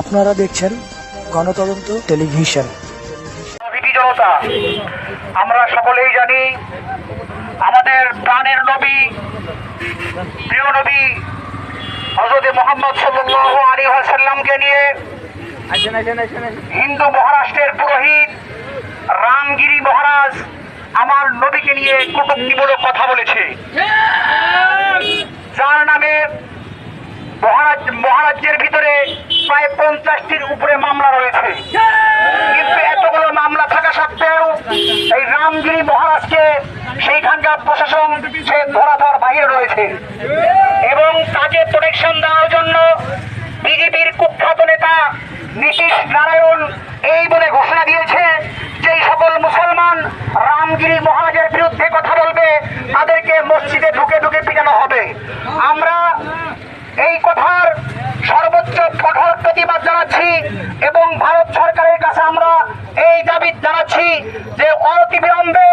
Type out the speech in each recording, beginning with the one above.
আপনারা দেখছেন গণতদন্ত টেলিভিশন। জনতা, আমরা সকলেই জানি আমাদের প্রাণের নবী, প্রিয় নবী হজরত মোহাম্মদ আলাইহি ওয়াসাল্লামকে নিয়ে হিন্দু মহারাষ্ট্রের পুরোহিত রামগিরি মহারাজ আমার নবীকে নিয়ে কটুক্তিমূলক কথা বলেছে। যার নামে মহারাজ মহারাজ্যের ভিতরে পঞ্চাশটির উপরে মামলা রয়েছে। কিন্তু এতগুলো মামলা থাকা সত্ত্বেও এই রামগিরি মহারাজকে সেইখানকার প্রশাসন সে ধরাধর বাইরে রয়েছে। এবং তাকে প্রোটেকশন দেওয়ার জন্য বিজেপির কুখ্যাত নেতা নীতিশ নারায়ণ এই বলে ঘোষণা দিয়েছে যেই সকল মুসলমান রামগিরি মহারাজের বিরুদ্ধে কথা বলবে তাদেরকে মসজিদে ঢুকে ঢুকে পিটানো হবে আমরা এই কথার সর্বোচ্চ কঠোর প্রতিবাদ জানাচ্ছি এবং ভারত সরকারের কাছে আমরা এই দাবি জানাচ্ছি যে অনতিবিলম্বে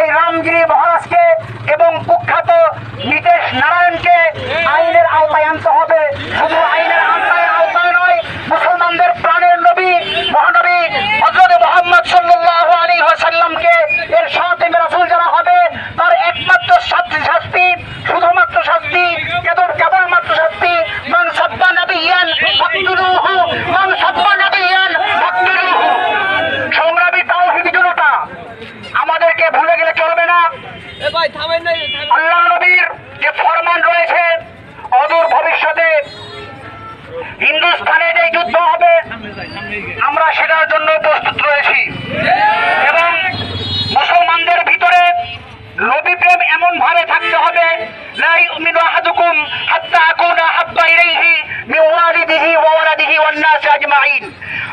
এই রামগিরি মহারাজকে এবং কুখ্যাত নীতিশ নারায়ণকে আইনের আওতায় আনতে হবে। শুধু আইনের আওতায় আওতায় নয়, মুসলমানদের প্রাণের নবী মহানবী হজরত মোহাম্মদ সাল্লাল্লাহু আলাইহি ওয়াসাল্লামকে এর সাথে রাসূল যারা হবে, তার একমাত্র শাস্তি, শুধুমাত্র শাস্তি, কেবল কেবলমাত্র শাস্তি মান সাব্বা নাবিয়ান ফাকতুলুহু মান সাব্বা নাবিয়ান ফাকতুলুহু সংগ্রামী তাওহীদ জনতা আমাদেরকে ভুলে গেলে চলবে না এ ভাই থামেন না থামেন। আল্লাহ নবীর যে ফরমান রয়েছে, অদূর ভবিষ্যতে হিন্দুস্তানে যে যুদ্ধ হবে, আমরা সেটার জন্য প্রস্তুত রয়েছি। এবং মুসলমানদের ভিতরে নবী প্রেম এমন ভাবে থাকতে হবে লা ইউমিনু আহাদুকুম হাত্তা আকুনা হাব্বা ইলাইহি মিন ওয়ালিদিহি ওয়া ওয়ালাদিহি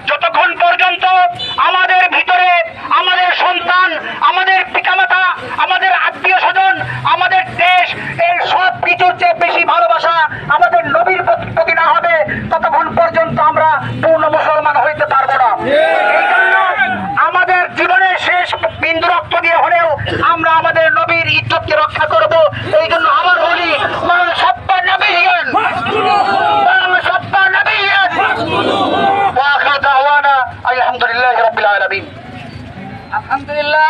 যতক্ষণ পর্যন্ত আমাদের ভিতরে, আমাদের সন্তান, আমাদের পিতামাতা আমাদের আত্মীয় স্বজন আমাদের দেশ এই সব চেয়ে বেশি ভালোবাসা আমাদের নবীর প্রতি না হবে, ততক্ষণ পর্যন্ত আমরা পূর্ণ মুসলমান হইতে পারব না। আমাদের জীবনের শেষ বিন্দু রক্ত দিয়ে হলেও আমরা আমাদের নবীর ইজ্জতকে রক্ষা করব। এই জন্য আবার বলি সাব্বা মান সাব্বা আলামিন। আলহামদুলিল্লাহ।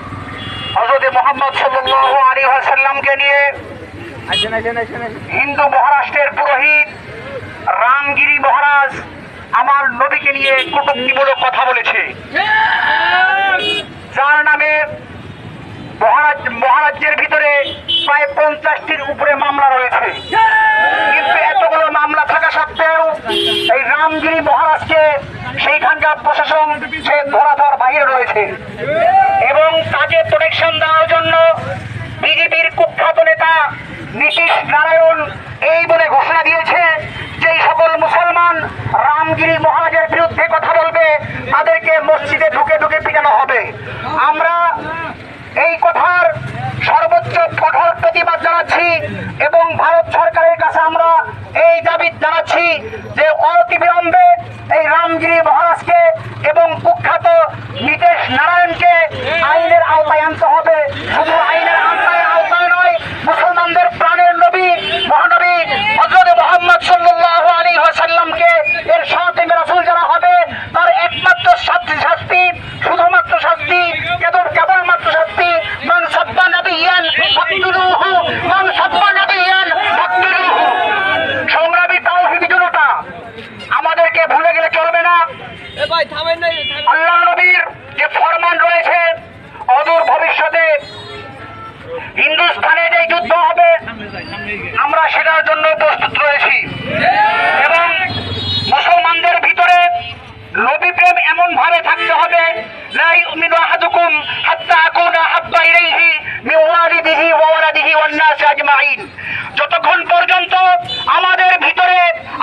হজরত মোহাম্মদ সাল্লাল্লাহু আলাইহি ওয়াসাল্লামকে নিয়ে হিন্দু মহারাষ্ট্রের পুরোহিত রামগিরি মহারাজ আমার নবীকে নিয়ে কটুক্তিমূলক কথা বলেছে। যার নামে মহারাজ মহারাজ্যের ভিতরে প্রায় পঞ্চাশটির উপরে মামলা রয়েছে। কিন্তু এতগুলো মামলা থাকা সত্ত্বেও এই রামগিরি মহারাজকে সেইখানকার প্রশাসন সে ধরাধর বাইরে রয়েছে। এবং তাকে প্রোটেকশন দেওয়ার জন্য বিজেপির কুখ্যাত নেতা নীতিশ নারায়ণ এই বলে ঘোষণা দিয়েছে যেই সকল মুসলমান রামগিরি মহারাজের বিরুদ্ধে কথা বলবে, তাদেরকে মসজিদে ঢুকে ঢুকে পিটানো হবে। আমরা এই কথার সর্বোচ্চ কঠোর প্রতিবাদ জানাচ্ছি এবং ভারত সরকারের কাছে আমরা এই দাবি জানাচ্ছি যে অনতিবিলম্বে এই রামগিরি মহারাজকে এবং কুখ্যাত নীতিশ নারায়ণকে আইনের আওতায় আনতে হবে শুধু আইনের আওতায় আওতায় নয় মুসলমানদের প্রাণের নবী মহানবী হজরত মোহাম্মদ সাল্লাল্লাহু আলাইহি ওয়াসাল্লামকে এর সাথে রাসূল যারা হবে তার একমাত্র শাস্তি শাস্তি শুধুমাত্র শাস্তি কেবল কেবলমাত্র শাস্তি মান সাব্বা নাবিয়ান ফাকতুলুহু মান সাব্বা নাবিয়ান ফাকতুলুহু সংগ্রামী তাওহীদ জনতা আমাদেরকে ভুলে গেলে চলবে না এ ভাই থামেন না থামেন। আল্লাহ নবীর যে ফরমান রয়েছে অদূর ভবিষ্যতে হিন্দুস্তানে যে যুদ্ধ হবে আমরা সেটার জন্য প্রস্তুত রয়েছি এবং মুসলমানদের ভিতরে নবী প্রেম এমন ভাবে থাকতে হবে লা ইউমিনু আহাদুকুম হাত্তা আকুনা হাব্বা ইলাইহি মিন ওয়ালিদিহি ওয়া ওয়ালাদিহি ওয়ান আজমাইন যতক্ষণ পর্যন্ত আমাদের ভিতরে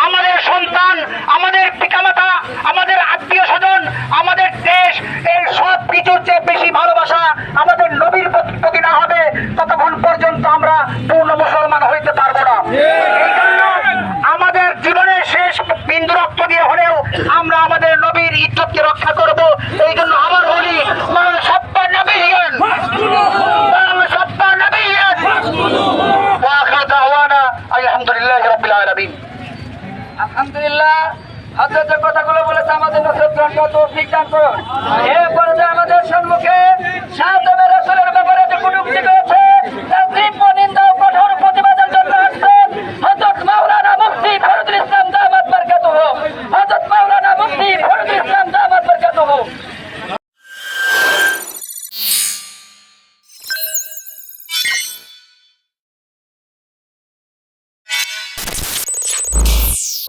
আমাদের সন্তান, আমাদের পিতামাতা, আমাদের আত্মীয় স্বজন, আমাদের দেশ, এই সব কিছুর চেয়ে বেশি ভালোবাসা আমাদের নবীর প্রতি না হবে, ততক্ষণ পর্যন্ত আমরা পূর্ণ মুসলমান হইতে পারব না এই জন্য আমাদের জীবনের শেষ বিন্দু রক্ত দিয়ে হলেও আমরা আমাদের নবীর ইজ্জতকে রক্ষা করব এই জন্য আবার বলি মান সব্বা নবীন মান সব্বা নবীন ওয়াখির দাওয়ানা আলহামদুলিল্লাহি রাব্বিল আলামিন আলহামদুলিল্লাহ হজরত যে কথাগুলো বলেছে, আমাদের নসরত গ্রহণ তৌফিক দান করুন। এরপরে যে আমাদের সম্মুখে সাতবে রাসূলের ব্যাপারে যে কটূক্তি করেছে, তার তীব্র নিন্দা ও কঠোর প্রতিবাদের জন্য আসছেন হযরত মাওলানা মুফতি ফরদুল ইসলাম দামাত